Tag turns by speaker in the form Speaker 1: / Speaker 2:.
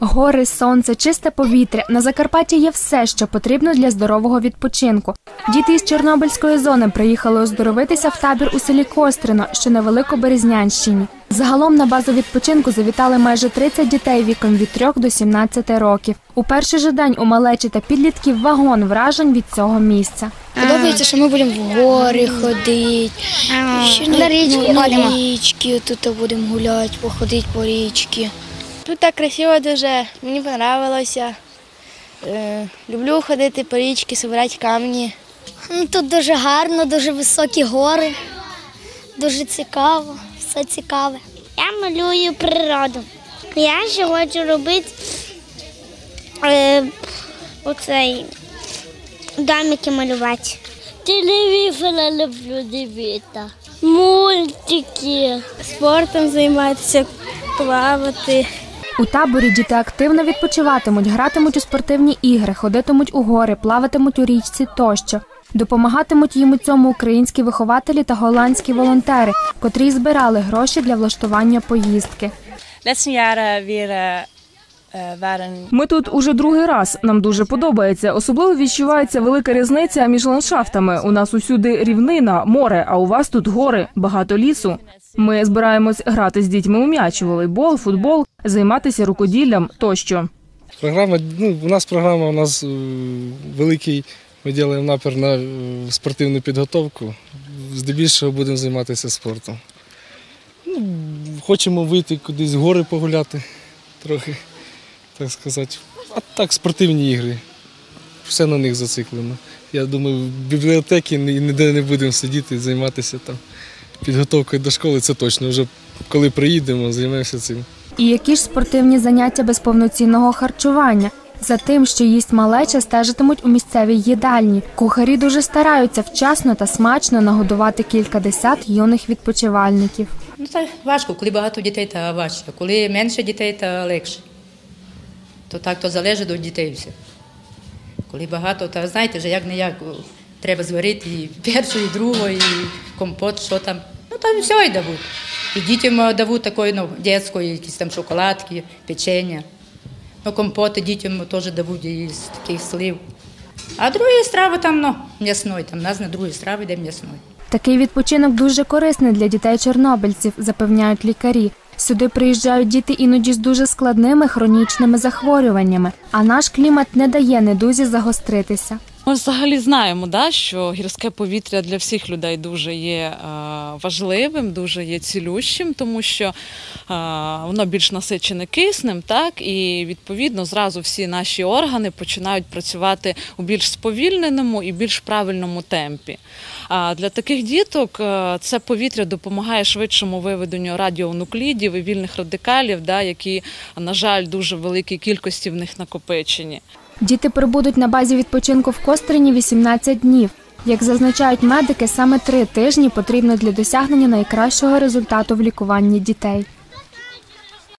Speaker 1: Гори, сонце, чисте повітря. На Закарпатті є все, що потрібно для здорового відпочинку. Діти із Чорнобильської зони приїхали оздоровитися в табір у селі Кострино, що на Великоберезнянщині. Загалом на базу відпочинку завітали майже 30 дітей віком від 3 до 17 років. У перший же день у малечі та підлітків вагон вражень від цього місця.
Speaker 2: Подобається, що ми будемо в гори ходити, на, річки, на річки тут будемо гуляти, походити по річці.
Speaker 3: Тут так красиво дуже, мені подобалося. Е, люблю ходити по річці, збирати камні.
Speaker 2: Ну, Тут дуже гарно, дуже високі гори, дуже цікаво, все цікаве.
Speaker 4: Я малюю природу. Я ще хочу робити е, оцей домики малювати. Телевізор люблю дивитися. Мультики.
Speaker 3: Спортом займатися, плавати.
Speaker 1: У таборі діти активно відпочиватимуть, гратимуть у спортивні ігри, ходитимуть у гори, плаватимуть у річці тощо. Допомагатимуть їм у цьому українські вихователі та голландські волонтери, котрі збирали гроші для влаштування поїздки.
Speaker 5: Ми тут уже другий раз. Нам дуже подобається. Особливо відчувається велика різниця між ландшафтами. У нас усюди рівнина, море, а у вас тут гори, багато лісу. Ми збираємось грати з дітьми у м'яч, волейбол, футбол, займатися рукоділлям тощо.
Speaker 6: Програма, ну, у нас програма, у нас е, великий, ми робимо напір на е, спортивну підготовку. Здебільшого будемо займатися спортом. Ну, хочемо вийти кудись в гори погуляти трохи, так сказати. А так, спортивні ігри. Все на них зациклено. Я думаю, в бібліотеки ніде не будемо сидіти займатися там підготовкою до школи, це точно. Вже коли приїдемо, займемося цим.
Speaker 1: І які ж спортивні заняття без повноцінного харчування? За тим, що їсть малеча, стежитимуть у місцевій їдальні. Кухарі дуже стараються вчасно та смачно нагодувати кількадесят юних відпочивальників.
Speaker 7: Ну, це важко, коли багато дітей, то важче. Коли менше дітей, то легше. То так то залежить від дітей все. Коли багато, то знаєте, вже як не як треба зварити і першу, і другу, і компот, що там. Ну там все і дадуть. І дітям дадуть такої, ну, дитячої, якісь там шоколадки, печення. Ну, компоти дітям теж дадуть із таких слив. А другі страви там, ну, м'ясної, там нас на другі страви йде м'ясної.
Speaker 1: Такий відпочинок дуже корисний для дітей-чорнобильців, запевняють лікарі. Сюди приїжджають діти іноді з дуже складними хронічними захворюваннями, а наш клімат не дає недузі загостритися.
Speaker 8: Ми взагалі знаємо, да, що гірське повітря для всіх людей дуже є е, важливим, дуже є цілющим, тому що е, воно більш насичене киснем, так і відповідно зразу всі наші органи починають працювати у більш сповільненому і більш правильному темпі. А для таких діток е, це повітря допомагає швидшому виведенню радіонуклідів і вільних радикалів, да, які, на жаль, дуже великій кількості в них накопичені.
Speaker 1: Діти прибудуть на базі відпочинку в Кострині 18 днів. Як зазначають медики, саме три тижні потрібно для досягнення найкращого результату в лікуванні дітей.